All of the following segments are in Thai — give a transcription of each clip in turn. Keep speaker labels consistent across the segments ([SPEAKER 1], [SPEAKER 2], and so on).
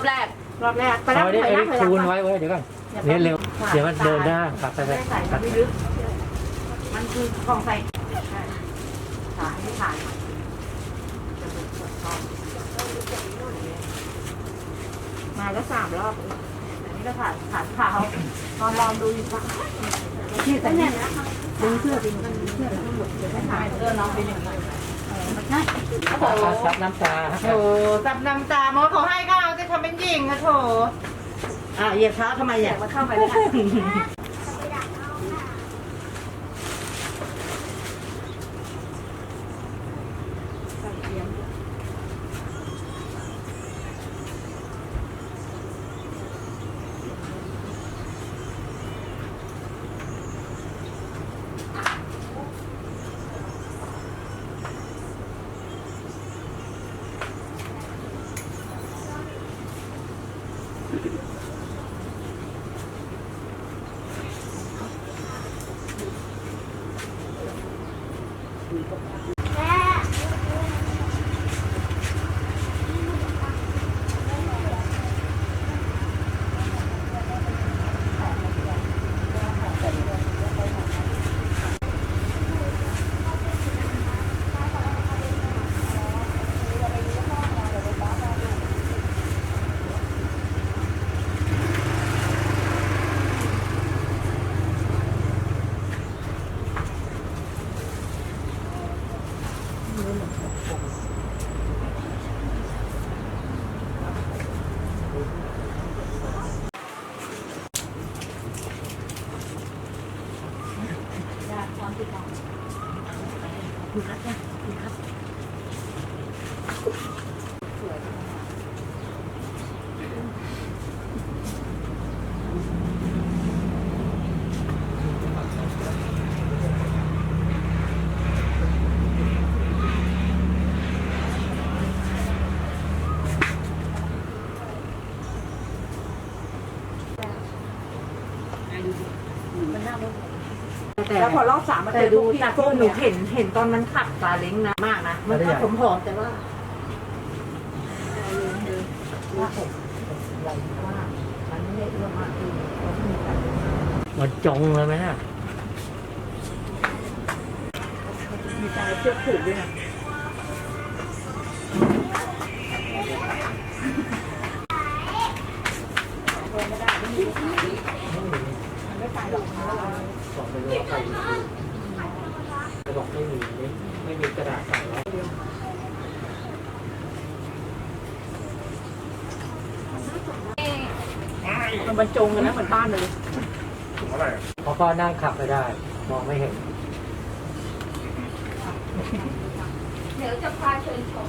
[SPEAKER 1] อบแรก
[SPEAKER 2] รอบแรกไป
[SPEAKER 3] เอา
[SPEAKER 2] แล้ว
[SPEAKER 3] ไว้ดิ
[SPEAKER 2] ไป
[SPEAKER 3] เอา
[SPEAKER 2] แล้ว
[SPEAKER 3] ไว้คูณไว้ไว้เดี๋ยวก่อนเดี๋ยวเร็วเดี๋ยวมันเดินหน้าขับไปไป
[SPEAKER 2] ไม่ได้ใส่มันไม่ลึก มันคือของใส่ขาให้ผ่านมาแล้วสามรอบอันนี้ก็ผ่านผ่านขาวลองลองดูอีกว่าที่แต่เนี่ยดึงเสื้อดึงมันเสื้อแล้วทั้งหมดเดี๋ยวไม่ถ่ายเสื้อน้องเป็นอย่างไรมันใช่โอ้โห
[SPEAKER 3] ซับน้ำตา
[SPEAKER 2] โถจับน้ำตามอเขาให้ก็เอาจะทำ เป็นหญิงอะโถอะเหยียบเท้าทำไมอะมาเข้าไปเลย คณครับเนะคุณครับ
[SPEAKER 1] มันน่าโมโห
[SPEAKER 2] แล้วพอรอบสามมันจะดูจากที่หนูเห็นเห็นตอนมันขับซาเล้งนะมากนะ มันก็ผมผอมแต่ว่าว่าผมใหญ่มากมันไม่ได้เอื้อมมากคือเราไม่มีการ
[SPEAKER 3] มันจงเลยไหมน่ะ
[SPEAKER 2] มีการเชือกผูกด้วยนะ
[SPEAKER 3] บอกไปเลยว่าใครมีจะบอกไม่มีไม่ไม่มีกระดาษใส่ไว้
[SPEAKER 2] มันบรรจงกันนะเหมือนบ้านเลย
[SPEAKER 3] เพราะก็นั่งขับไปได้ มองไม่เห็น
[SPEAKER 1] เดี๋ยวจะพาเชิญชม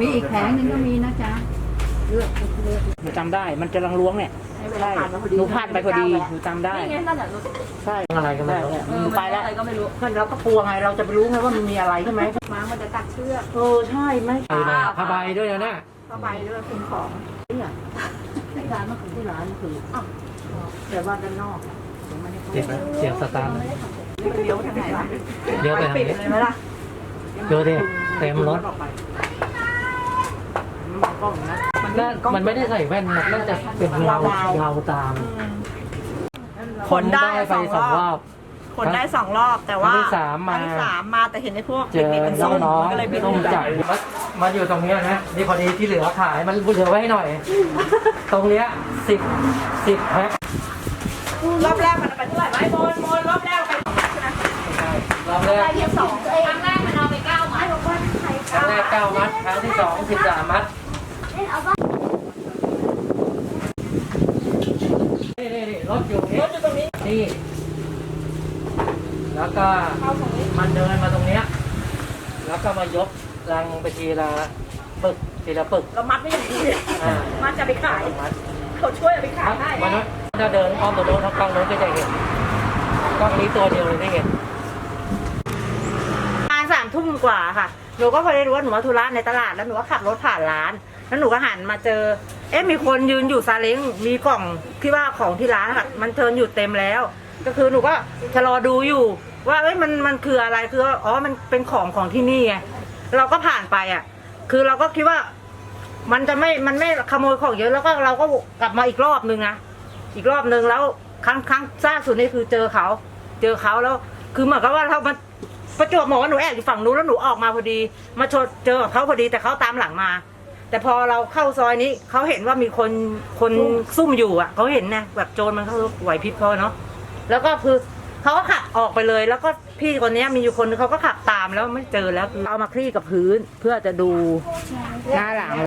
[SPEAKER 2] มีอีกแผงหนึ่งก็มีนะจ๊ะเลือกเลือก
[SPEAKER 4] หนูจำได้ มันจะลังล้วงเนี่ย
[SPEAKER 2] ใช่
[SPEAKER 4] หนูพลาดไปพอดีหนูจำได้
[SPEAKER 1] นี่ไงนั่นแหละรถ
[SPEAKER 4] ใช่
[SPEAKER 3] อะไรกันไม่รู้
[SPEAKER 4] หนูไปแล้ว
[SPEAKER 1] อะไรก็ไม่รู้
[SPEAKER 2] ก็เราก็กลัวไง เราจะไปรู้ไงว่ามันมีอะไรใช่ไหม
[SPEAKER 1] ม้ามันจะตัดเชือก
[SPEAKER 2] เออใช่ไหม
[SPEAKER 3] ไปมาผ้าใบด้วยนะน่ะ
[SPEAKER 2] เข้าไปด้วยคุณของเนี่ยที่ร้านเมื่อคืนที่ร้านคืออ้าวแต่ว่าด้านนอกอะยังไม่ได้เข้า
[SPEAKER 3] เจ็บไหมเสียงสตาร์ทไหม
[SPEAKER 2] นี่มันเลี้ยวทางไหนล่ะ
[SPEAKER 3] เลี้ยวไปทาง
[SPEAKER 2] ปิด
[SPEAKER 3] นี้
[SPEAKER 2] เลยไหมล่ะ
[SPEAKER 3] ดูดิเต็มรถ
[SPEAKER 2] มันกล้องนะมัน
[SPEAKER 3] น่ามันไม่ได้ใส่แว่นมันน่าจะเป็นเงาเงาตาม
[SPEAKER 2] ขนได้
[SPEAKER 3] ไปสองรอบ
[SPEAKER 2] ขนได้สองรอบแต่ว่า
[SPEAKER 3] ครั้งที่สามมา
[SPEAKER 2] ครั้งที่สามมาแต่เห็นในพวก
[SPEAKER 3] เจอ
[SPEAKER 2] เด็กๆมันส้ม
[SPEAKER 3] น้อง
[SPEAKER 2] มันก็เลยบิน
[SPEAKER 3] ๆต้องจับมามาอยู่ตรงเนี้ยนะนี่พอดีที่เหลือขายมันเหลือไว้ให้หน่อย ตรงเนี้ยสิบสิบแพ็ค
[SPEAKER 2] รอบแรกมันเอาไปเท่าไหร่ไหมโมนโมนรอบแรกเอาไปใช่ไหม
[SPEAKER 3] รอบแรก
[SPEAKER 1] เทียบสองครั้งแรก 9 มัด
[SPEAKER 3] ครั้งที่สองมัดจะมัดนี่รถอยู่นี่ตรงนี้ นี่ แล้วก็มันเดินมาตรงเนี้ย แล้วก็มายกรังไปทีละปึกทีละปึก
[SPEAKER 2] เรามัดไม่อดีมัดจะไปขายเขาช่วยอาไปขายให้
[SPEAKER 3] มันถ้าเดินอ้อมตัวโน้นทั้งกลางโน้นก็จะเห็นกล้องนี้ตัวเดียวเลยได้เห็น
[SPEAKER 2] ทุ่มกว่าค่ะ หนูก็พอได้รู้ว่าหนูมาธุระในตลาดแล้วหนูก็ขับรถผ่านร้าน แล้วหนูก็หันมาเจอ เอ๊ะมีคนยืนอยู่ซาเล้งมีกล่องที่ว่าของที่ร้านค่ะมันเทินอยู่เต็มแล้ว ก็คือหนูก็ชะลอดูอยู่ ว่าเอ้ยมันมันคืออะไรคืออ๋อมันเป็นของของที่นี่ไงเราก็ผ่านไปอะ คือเราก็คิดว่า มันจะไม่ มันไม่ขโมยของเยอะแล้วก็เราก็กลับมาอีกรอบนึงนะ อีกรอบนึงแล้วครั้งครั้งล่าสุดนี่คือเจอเขา เจอเขาแล้ว คือเหมือนกับว่าเรามา ประจวบเหมาะว่าหนูแอบอยู่ฝั่งนู้นแล้วหนูออกมาพอดี มาชนเจอกับเขาพอดีแต่เขาตามหลังมา แต่พอเราเข้าซอยนี้เขาเห็นว่ามีคนคนซุ่มอยู่อะเขาเห็นนะแบบโจรมันเขาไหวพริบเขาเนาะแล้วก็คือเขาก็ขับออกไปเลย แล้วก็พี่คนเนี้ยมีอยู่คนนึงเขาก็ขับตามแล้วไม่เจอแล้วคือเอามาคลี่กับพื้นเพื่อจะดูหน้าหลัง